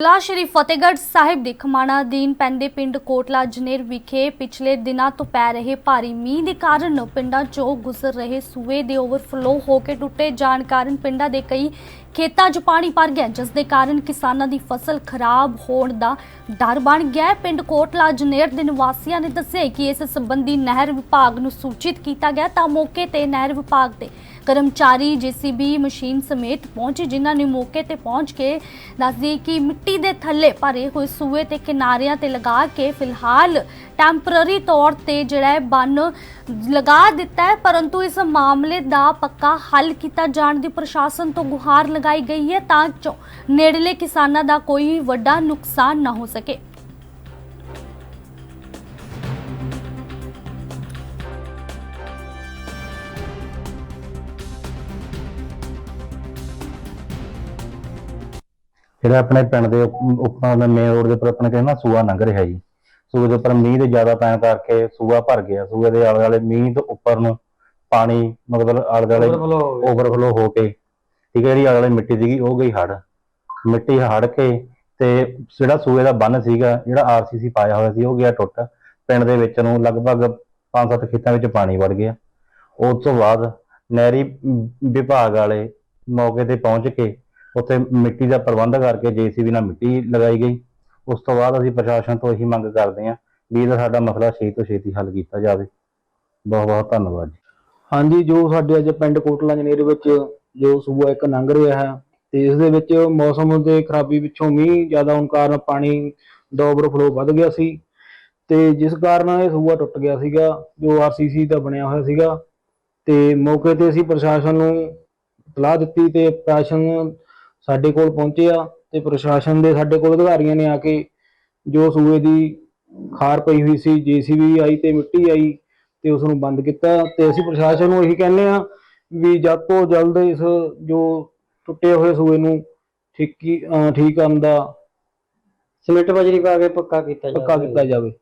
ਜ਼ਿਲ੍ਹਾ ਸ਼੍ਰੀ ਫਤਿਹਗੜ੍ਹ ਸਾਹਿਬ ਦੇ ਖਮਾਣਾ ਅਧੀਨ ਪੈਂਦੇ ਪਿੰਡ ਕੋਟਲਾ ਜਨੇਰ ਵਿਖੇ ਪਿਛਲੇ ਦਿਨਾਂ ਤੋਂ ਪੈ ਰਹੇ ਭਾਰੀ ਮੀਂਹ ਦੇ ਕਾਰਨ ਪਿੰਡਾਂ 'ਚੋਂ ਗੁਜ਼ਰ ਰਹੇ ਸੂਏ ਦੇ ਓਵਰਫਲੋ ਹੋ ਕੇ ਟੁੱਟੇ ਜਾਣ ਕਾਰਨ ਪਿੰਡਾਂ ਦੇ ਕਈ ਖੇਤਾਂ 'ਚ ਪਾਣੀ ਭਰ ਗਿਆ, ਜਿਸ ਦੇ ਕਾਰਨ ਕਿਸਾਨਾਂ ਦੀ ਫਸਲ ਖਰਾਬ ਹੋਣ ਦਾ ਡਰ ਬਣ ਗਿਆ। ਪਿੰਡ ਕੋਟਲਾ ਜਨੇਰ ਦੇ ਨਿਵਾਸੀਆਂ ਨੇ ਦੱਸਿਆ ਕਿ ਇਸ ਸੰਬੰਧੀ ਨਹਿਰ ਵਿਭਾਗ ਨੂੰ ਸੂਚਿਤ ਕੀਤਾ ਗਿਆ। ਤਾਂ ਮੌਕੇ ਤੇ ਨਹਿਰ ਵਿਭਾਗ ਦੇ ਕਰਮਚਾਰੀ, ਜੀਸੀਬੀ ਮਸ਼ੀਨ ਸਮੇਤ ਪਹੁੰਚੇ, ਜਿਨ੍ਹਾਂ ਨੇ ਮੌਕੇ ਤੇ ਪਹੁੰਚ ਕੇ ਦੱਸਦੀ ਕਿ ਮਿੱਟੀ ਦੇ ਥੱਲੇ ਭਰੇ ਹੋਏ ਸੂਏ ਤੇ ਕਿਨਾਰਿਆਂ ਤੇ ਲਗਾ ਕੇ ਫਿਲਹਾਲ ਟੈਂਪਰਰੀ ਤੌਰ ਤੇ ਜਿਹੜਾ ਹੈ ਬੰਨ ਲਗਾ ਦਿੱਤਾ ਹੈ, ਪਰੰਤੂ ਇਸ ਮਾਮਲੇ ਦਾ ਪੱਕਾ ਹੱਲ ਕੀਤਾ ਜਾਣ ਦੀ ਪ੍ਰਸ਼ਾਸਨ ਤੋਂ ਗੁਹਾਰ ਲਗਾਈ ਗਈ ਹੈ ਤਾਂ ਜੋ ਨੇੜਲੇ ਕਿਸਾਨਾਂ ਦਾ ਕੋਈ ਵੱਡਾ ਨੁਕਸਾਨ ਨਾ ਹੋ ਸਕੇ। ਜਿਹੜਾ ਆਪਣੇ ਪਿੰਡ ਦੇ ਉਪ- ਉੱਪਰ ਮੇਨ ਰੋਡ ਦੇ ਉੱਪਰ ਆਪਣੇ ਕਹਿੰਦਾ ਸੂਆ ਲੰਘ ਰਿਹਾ ਜੀ। ਸੂਏ ਦੇ ਉੱਪਰ ਮੀਂਹ ਦੇ ਜ਼ਿਆਦਾ ਪੈਣ ਕਰਕੇ ਸੂਆ ਭਰ ਗਿਆ। ਸੂਏ ਦੇ ਆਲੇ ਵਾਲੇ ਮੀਂਹ ਤੋਂ ਉੱਪਰ ਨੂੰ ਪਾਣੀ ਮਤਲਬ ਆਲੇ ਦੁਆਲੇ ਓਵਰਫਲੋ ਹੋ ਕੇ ਠੀਕ ਹੈ ਜਿਹੜੀ ਆਲੇ ਦੁਆਲੇ ਮਿੱਟੀ ਸੀਗੀ ਉਹ ਗਈ ਹੜ ਮਿੱਟੀ ਹੜ ਕੇ ਤੇ ਜਿਹੜਾ ਸੂਏ ਦਾ ਬੰਨ ਸੀਗਾ ਜਿਹੜਾ ਆਰਸੀਸੀ ਪਾਇਆ ਹੋਇਆ ਸੀ ਉਹ ਗਿਆ ਟੁੱਟ। ਪਿੰਡ ਦੇ ਵਿੱਚ ਨੂੰ ਲਗਭਗ 5-7 ਖੇਤਾਂ ਵਿੱਚ ਪਾਣੀ ਵੜ ਗਿਆ। ਉਸ ਤੋਂ ਬਾਅਦ ਨਹਿਰੀ ਵਿਭਾਗ ਵਾਲੇ ਮੌਕੇ ਤੇ ਪਹੁੰਚ ਕੇ ਉੱਥੇ ਮਿੱਟੀ ਦਾ ਪ੍ਰਬੰਧ ਕਰਕੇ ਜੀਸੀਬੀ ਨਾਲ ਮਿੱਟੀ ਲਗਾਈ ਗਈ। ਉਸ ਤੋਂ ਬਾਅਦ ਅਸੀਂ ਪ੍ਰਸ਼ਾਸਨ ਤੋਂ ਇਹੀ ਮੰਗ ਕਰਦੇ ਹਾਂ ਵੀ ਇਹਦਾ ਸਾਡਾ ਮਸਲਾ ਛੇਤੀ ਤੋਂ ਛੇਤੀ ਹੱਲ ਕੀਤਾ ਜਾਵੇ। ਬਹੁਤ ਬਹੁਤ ਧੰਨਵਾਦ ਜੀ। ਹਾਂਜੀ, ਜੋ ਸਾਡੇ ਅੱਜ ਪਿੰਡ ਕੋਟਲਾ ਜਨੇਰ ਵਿੱਚ ਜੋ ਸੂਬਾ ਇੱਕ ਲੰਘ ਰਿਹਾ ਹੈ ਤੇ ਇਸ ਦੇ ਵਿੱਚ ਮੌਸਮ ਦੇ ਖਰਾਬੀ ਪਿੱਛੋਂ ਮੀਂਹ, ਜ਼ਿਆਦਾ ਹੋਣ ਕਾਰਨ ਪਾਣੀ ਦਾ ਓਵਰਫਲੋ ਵੱਧ ਗਿਆ ਸੀ ਤੇ ਜਿਸ ਕਾਰਨ ਇਹ ਸੂਬਾ ਟੁੱਟ ਗਿਆ ਸੀਗਾ, ਜੋ ਆਰਸੀਸੀ ਦਾ ਬਣਿਆ ਹੋਇਆ ਸੀਗਾ ਤੇ ਮੌਕੇ ਤੇ ਅਸੀਂ ਪ੍ਰਸ਼ਾਸਨ ਨੂੰ ਸਲਾਹ ਦਿੱਤੀ ਤੇ ਪ੍ਰਸ਼ਾਸਨ ਸਾਡੇ ਕੋਲ ਪਹੁੰਚਿਆ ਤੇ ਪ੍ਰਸ਼ਾਸਨ ਦੇ ਸਾਡੇ ਕੋਲ ਅਧਿਕਾਰੀਆਂ ਨੇ ਆ ਕੇ ਜੋ ਸੂਏ ਦੀ ਖਾਰ ਪਈ ਹੋਈ ਸੀ ਜੀਸੀਬੀ ਆਈ ਤੇ ਮਿੱਟੀ ਆਈ ਤੇ ਉਸ ਨੂੰ ਬੰਦ ਕੀਤਾ ਤੇ ਅਸੀਂ ਪ੍ਰਸ਼ਾਸਨ ਨੂੰ ਇਹੀ ਕਹਿੰਦੇ ਆ ਵੀ ਜਲਦ ਤੋਂ ਜਲਦ ਇਸ ਜੋ ਟੁੱਟੇ ਹੋਏ ਸੂਏ ਨੂੰ ਠੀਕ ਠੀਕ ਕਰਨ ਦਾ ਸਿਮੈਂਟ ਬਜਰੀ ਪਾ ਕੇ ਪੱਕਾ ਕੀਤਾ ਪੱਕਾ ਕੀਤਾ ਜਾਵੇ।